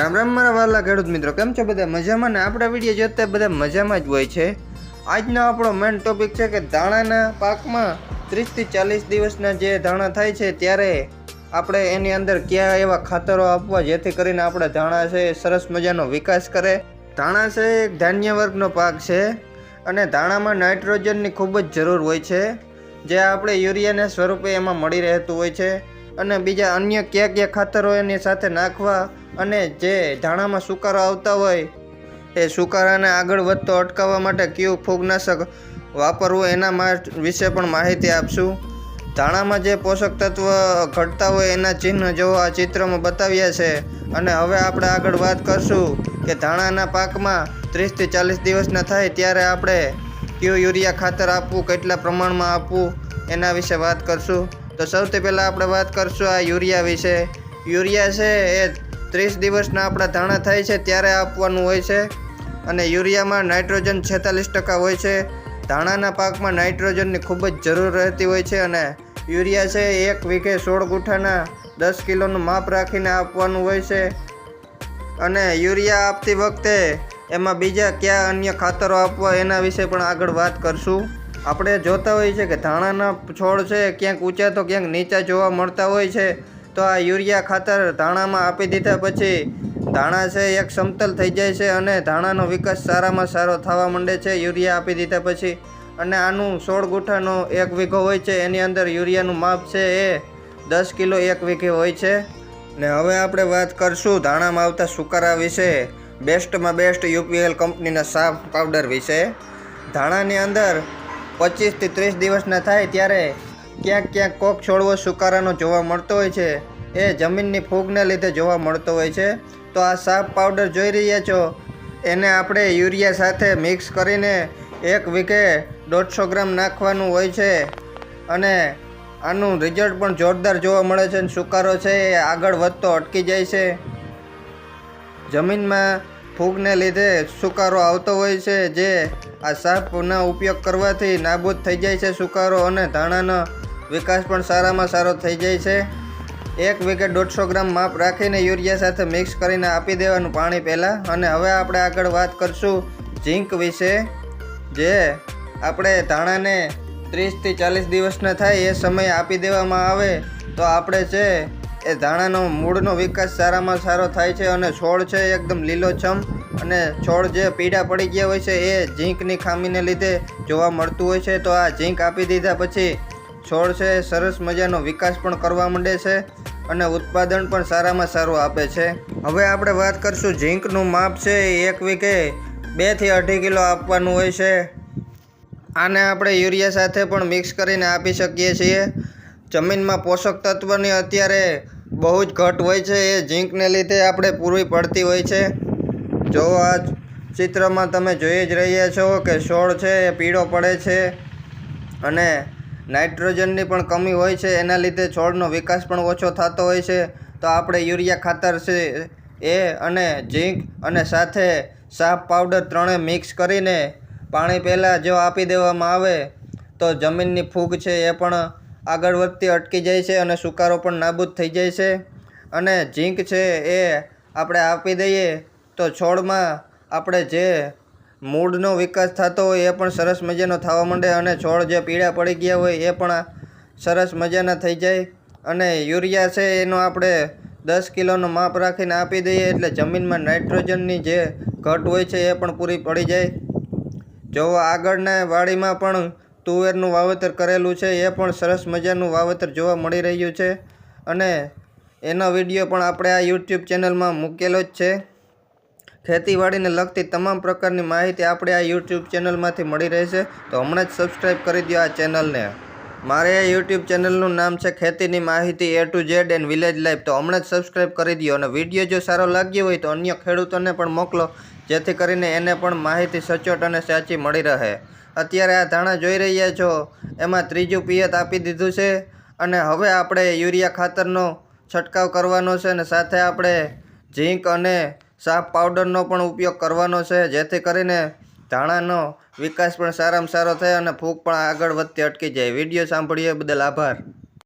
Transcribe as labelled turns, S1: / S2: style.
S1: રામ રામ મારા વાલા ખેડૂત મિત્રો, કેમ છો બધા મજામાં? ને આપણા વીડિયો જોતા બધા મજામાં જ હોય છે. આજનો આપણો મેઇન ટોપિક છે કે ધાણાના પાકમાં ત્રીસથી ચાલીસ દિવસના જે ધાણા થાય છે, ત્યારે આપણે એની અંદર કયા એવા ખાતરો આપવા જેથી કરીને આપણે ધાણા છે સરસ મજાનો વિકાસ કરે. ધાણા છે એક ધાન્ય વર્ગનો પાક છે અને ધાણામાં નાઇટ્રોજનની ખૂબ જ જરૂર હોય છે, જે આપણે યુરિયાના સ્વરૂપે એમાં મળી રહેતું હોય છે. અને બીજા અન્ય કયા કયા ખાતરો એની સાથે નાખવા અને જે ધાણામાં સુકારો આવતા હોય, એ સુકારાને આગળ વધતો અટકાવવા માટે કયું ફૂગનાશક વાપરવું એના વિશે પણ માહિતી આપશું. ધાણામાં જે પોષક તત્વ ઘટતા હોય એના ચિહ્ન જેવો આ ચિત્રમાં બતાવ્યા છે. અને હવે આપણે આગળ વાત કરશું કે ધાણાના પાકમાં ત્રીસથી ચાલીસ દિવસના થાય ત્યારે આપણે કયું યુરિયા ખાતર આપવું, કેટલા પ્રમાણમાં આપવું, એના વિશે વાત કરશું. તો સૌથી પહેલાં આપણે વાત કરશું આ યુરિયા વિશે. યુરિયા છે એ ત્રીસ દિવસના આપણા ધાણા થાય છે ત્યારે આપવાનું હોય છે. અને યુરિયામાં નાઇટ્રોજન છેતાલીસ ટકા હોય છે. ધાણાના પાકમાં નાઇટ્રોજનની ખૂબ જ જરૂર રહેતી હોય છે અને યુરિયા છે એક વીઘે સોળ ગુઠાના દસ કિલોનું માપ રાખીને આપવાનું હોય છે. અને યુરિયા આપતી વખતે એમાં બીજા કયા અન્ય ખાતરો આપવા એના વિશે પણ આગળ વાત કરશું. આપણે જોતા હોઈએ છીએ કે ધાણાના છોડ છે ક્યાંક ઊંચા તો ક્યાંક નીચા જોવા મળતા હોય છે. તો આ યુરિયા ખાતર ધાણામાં આપી દીધા પછી ધાણા છે એક સમતલ થઈ જાય છે અને ધાણાનો વિકાસ સારામાં સારો થવા માંડે છે. યુરિયા આપી દીધા પછી અને આનું સોળ ગુઠાનો એક વીઘો હોય છે. એની અંદર યુરિયાનું માપ છે એ દસ કિલો એક વીઘે હોય છે. ને હવે આપણે વાત કરશું ધાણામાં આવતા સુકારા વિશે. બેસ્ટમાં બેસ્ટ યુપીએલ કંપનીના સાફ પાવડર વિશે. ધાણાની અંદર પચીસથી ત્રીસ દિવસના થાય ત્યારે ક્યાંક ક્યાંક કોક છોડવો સુકારાનો જોવા મળતો હોય છે. એ જમીનની ફૂગને લીધે જોવા મળતો હોય છે. તો આ સાફ પાવડર જોઈ રહ્યા છો? એને આપણે યુરિયા સાથે મિક્સ કરીને એક વીઘે દોઢસો ગ્રામ નાખવાનું હોય છે. અને આનું રિઝલ્ટ પણ જોરદાર જોવા મળે છે અને સુકારો છે એ આગળ વધતો અટકી જાય છે. જમીનમાં ફૂગને લીધે સુકારો આવતો હોય છે જે આ સાપનો ઉપયોગ કરવાથી નાબૂદ થઈ જાય છે સુકારો અને ધાણાનો. વિકાસ પણ સારામાં સારો થઈ જાય છે. એક વિકેટ દોઢસો ગ્રામ માપ રાખીને યુરિયા સાથે મિક્સ કરીને આપી દેવાનું પાણી પહેલાં. અને હવે આપણે આગળ વાત કરશું ઝીંક વિશે, જે આપણે ધાણાને ત્રીસથી ચાલીસ દિવસના થાય એ સમય આપી દેવામાં આવે. તો આપણે છે એ ધાણાનો મૂળનો વિકાસ સારામાં સારો થાય છે અને છોડ છે એકદમ લીલોછમ. અને છોડ જે પીડા પડી ગયા હોય છે એ ઝીંકની ખામીને લીધે જોવા મળતું હોય છે. તો આ ઝીંક આપી દીધા પછી છોડ છે, સરસ મજાનો વિકાસ પણ કરવા માંડે છે અને ઉત્પાદન પણ સારામાં સારું આપે છે. હવે આપણે વાત કરીશું ઝીંકનું માપ છે એક વીઘે બેથી અઢી કિલો આપવાનું હોય છે. આને આપણે યુરિયા સાથે પણ મિક્સ કરીને આપી શકીએ છીએ. જમીનમાં પોષક તત્વની અત્યારે બહુ જ ઘટ હોય છે, એ ઝીંકને લીધે આપણે પૂરવી પડતી હોય છે. જો આ ચિત્રમાં તમે જોઈ જ રહ્યા છો કે છોડ છે, એ પીળો પડે છે અને નાઇટ્રોજનની પણ કમી હોય છે, એના લીધે છોડનો વિકાસ પણ ઓછો થતો હોય છે. તો આપણે યુરિયા ખાતર છે એ અને ઝીંક અને સાથે સાફ પાવડર ત્રણે મિક્સ કરીને પાણી પહેલાં જો આપી દેવામાં આવે, તો જમીનની ફૂગ છે એ પણ આગળ વધતી અટકી જાય છે અને સુકારો પણ નાબૂદ થઈ જાય છે. અને ઝીંક છે એ આપણે આપી દઈએ, તો છોડમાં આપણે જે મૂળનો વિકાસ થતો હોય એ પણ સરસ મજાનો થવા માંડે અને છોડ જે પીળા પડી ગયા હોય એ પણ સરસ મજાના થઈ જાય. અને યુરિયા છે એનો આપણે દસ કિલોનો માપ રાખીને આપી દઈએ એટલે જમીનમાં નાઇટ્રોજનની જે ઘટ હોય છે એ પણ પૂરી પડી જાય. જો આગળના વાડીમાં પણ તુવેરનું વાવેતર કરેલું છે એ પણ સરસ મજાનું વાવેતર જોવા મળી રહ્યું છે. અને એનો વીડિયો પણ આપણે આ યુટ્યુબ ચેનલમાં મૂકેલો જ છે. ખેતીવાડીને લગતી તમામ પ્રકારની માહિતી આપણે આ યુટ્યુબ ચેનલમાંથી મળી રહેશે તો હમણાં જ સબસ્ક્રાઈબ કરી દો આ ચેનલને. મારે આ યુટ્યુબ ચેનલનું નામ છે ખેતીની માહિતી A to Z and village life તો હમણાં જ સબસ્ક્રાઈબ કરી દો અને વીડિયો જો સારો લાગ્યો હોય તો અન્ય ખેડૂતોને પણ મોકલો, જેથી કરીને એને પણ માહિતી સચોટ અને સાચી મળી રહે. અત્યારે આ ધાણા જોઈ રહ્યા છો. એમાં ત્રીજું પિયત આપી દીધું છે અને હવે આપણે યુરિયા ખાતરનો છંટકાવ કરવાનો છે અને સાથે આપણે ઝીંક અને સાફ પાવડરનો પણ ઉપયોગ કરવાનો છે, જેથી કરીને ધાણાનો વિકાસ પણ સારામાં સારો થાય અને ફૂગ પણ આગળ વધતી અટકી જાય. વીડિયો સાંભળીએ બદલ આભાર.